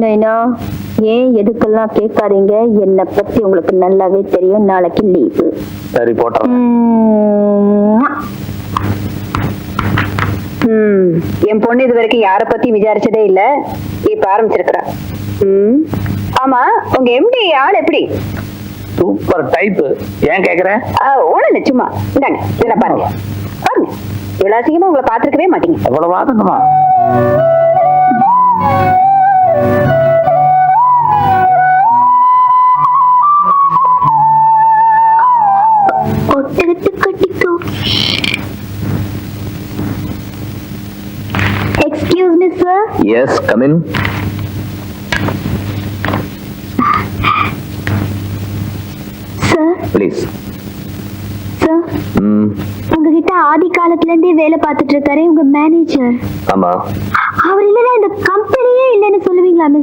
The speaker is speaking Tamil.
நைனா ஏன் எதுக்கெல்லாம் கேட்காதீங்க? என்னை பத்தி உங்களுக்கு நல்லாவே தெரியும். நாளைக்கு லீவு. சரி ம் என் பொண்ணு இது வரைக்கும் யார பத்தி விசாரிச்சதே இல்ல இப்ப ஆரம்பிச்சிருக்கிறா ம் ஆமா உங்க எம்டி ஆள் எப்படி சூப்பர் டைப் ஏன் கேக்குற ஒண்ணு சும்மா இந்தாங்க இதெல்லாம் பாருங்க பாருங்க இவ்வளவு அசிங்கமா உங்களை பாத்துருக்கவே மாட்டீங்க அவ்வளவு வாதங்கம்மா ஒட்டகத்து கட்டிக்கோ excuse me sir yes come in sir please sir உங்ககிட்ட ஆதி காலத்துல இருந்தே வேலை பார்த்துட்டு இருக்காரு உங்க மேனேஜர் ஆமா. அவர் இல்லைன்னா இந்த சொல்லுவீங்களாமே